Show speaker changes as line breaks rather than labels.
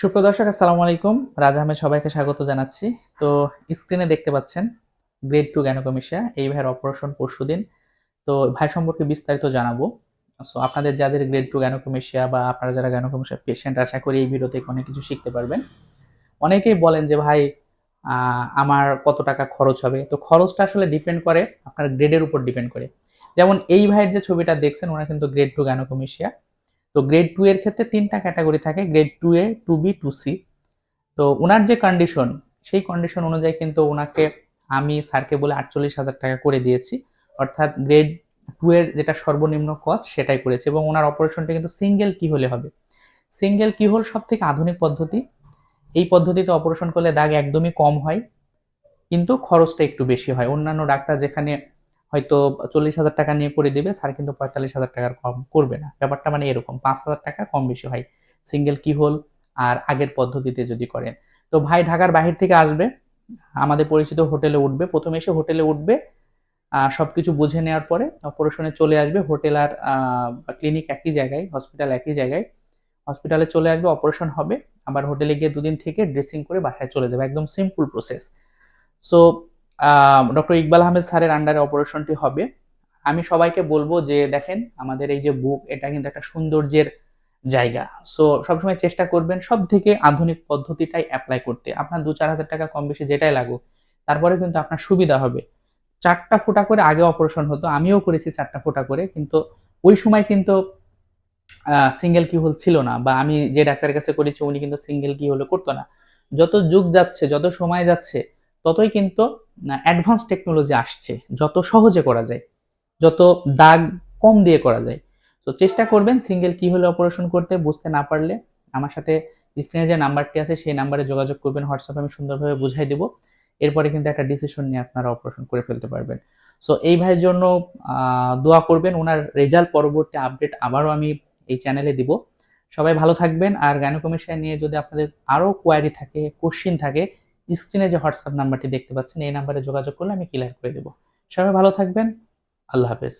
সুপ্রদর্শক আসসালামু আলাইকুম। রাজা আহমেদ সবাইকে স্বাগত জানাচ্ছি। তো স্ক্রিনে দেখতে পাচ্ছেন গ্রেড টু গ্যানোকমিশিয়া এই ভাইয়ের অপারেশন পরশু দিন। তো ভাই সম্পর্কে বিস্তারিত জানাব। সো আপনাদের যাদের গ্রেড টু গ্যানোকমিশিয়া বা আপনারা যারা গ্যানোকমিশিয়া পেশেন্ট আশা করি এই ভিডিও থেকে অনেক কিছু শিখতে পারবেন। অনেকেই বলেন যে, ভাই আমার কত টাকা খরচ হবে? তো খরচটা আসলে ডিপেন্ড করে, আপনার গ্রেডের উপর ডিপেন্ড করে। যেমন এই ভাইয়ের যে ছবিটা দেখছেন, ওনার কিন্তু গ্রেড টু গ্যানোকমিশিয়া তো গ্রেড টু এর ক্ষেত্রে তিনটা ক্যাটাগরি থাকে grade two A two B two C তো ওনার যে কন্ডিশন সেই কন্ডিশন অনুযায়ী কিন্তু ওনাকে আমি স্যারকে বলে আটচল্লিশ হাজার টাকা করে দিয়েছি। অর্থাৎ গ্রেড টু এর যেটা সর্বনিম্ন কস্ট সেটাই করেছে এবং ওনার অপারেশনটা কিন্তু সিঙ্গেল কি হলে হবে? সিঙ্গেল কি হল সব থেকে আধুনিক পদ্ধতি? এই পদ্ধতিতে অপারেশন করলে দাগ একদমই কম হয়, কিন্তু খরচটা একটু বেশি হয়। অন্যান্য ডাক্তার যেখানে হয়তো চল্লিশ হাজার টাকা নিয়ে করে দিবে, স্যার কিন্তু পঁয়তাল্লিশ হাজার টাকার কম করবে না। ব্যাপারটা মানে এরকম, পাঁচ হাজার টাকা কম বেশি হয়। সিঙ্গেল কি হোল? আর আগের পদ্ধতিতে যদি করেন। তো ভাই ঢাকার বাহির থেকে আসবে, আমাদের পরিচিত হোটেলে উঠবে। প্রথমে এসে হোটেলে উঠবে সব কিছু বুঝে নেওয়ার পরে অপারেশনে চলে আসবে। হোটেল আর ক্লিনিক একই জায়গায়, হসপিটাল একই জায়গায়। হসপিটালে চলে আসবে, অপারেশন হবে। আবার হোটেলে গিয়ে দুদিন থেকে ড্রেসিং করে বাসায় চলে যাবে। একদম simple process. So doctor Iqbal Ahmed স্যারের আন্ডারে অপারেশনটি হবে। আমি সবাইকে বলব যে দেখেন, আমাদের এই যে বুক, এটা কিন্তু একটা সৌন্দর্যের জায়গা। সো সবসময় চেষ্টা করবেন সব থেকে আধুনিক পদ্ধতিটাই অ্যাপ্লাই করতে। আপনার দু চার হাজার টাকা কম বেশি যেটাই লাগুক তারপরে কিন্তু আপনার সুবিধা হবে। চারটা ফোঁটা করে আগে অপারেশন হতো, আমিও করেছি চারটা ফোঁটা করে, কিন্তু ওই সময় কিন্তু সিঙ্গেল কি হোল ছিল না, বা আমি যে ডাক্তারের কাছে করেছি, উনি কিন্তু সিঙ্গেল কি হলে করতো না। যত যুগ যাচ্ছে, যত সময় যাচ্ছে, ততই কিন্তু অ্যাডভান্স টেকনোলজি আসছে, যত সহজে করা যায়, যত দাগ কম দিয়ে করা যায়। তো চেষ্টা করবেন সিঙ্গেল কি হলে অপারেশন করতে, বুঝতে না পারলে আমার সাথে স্ক্রিনে যে নাম্বারটি আছে, সেই নাম্বারে যোগাযোগ করবেন হোয়াটসঅ্যাপে আমি সুন্দরভাবে বুঝাই দেবো। এরপরে কিন্তু একটা ডিসিশন নিয়ে আপনারা অপারেশন করে ফেলতে পারবেন। সো এই ভাইয়ের জন্য দোয়া করবেন, ওনার রেজাল্ট পরবর্তী আপডেট আবারও আমি এই চ্যানেলে দিব। সবাই ভালো থাকবেন, আর গ্যানোকমিশন নিয়ে যদি আপনাদের আরও কোয়ারি থাকে কোশ্চিন থাকে স্ক্রিনে যে হোয়াটসঅ্যাপ নাম্বারটি দেখতে পাচ্ছেন, এই নাম্বারে যোগাযোগ করলে আমি ক্লিয়ার করে দেবো। সবাই ভালো থাকবেন। আল্লাহ হাফেজ।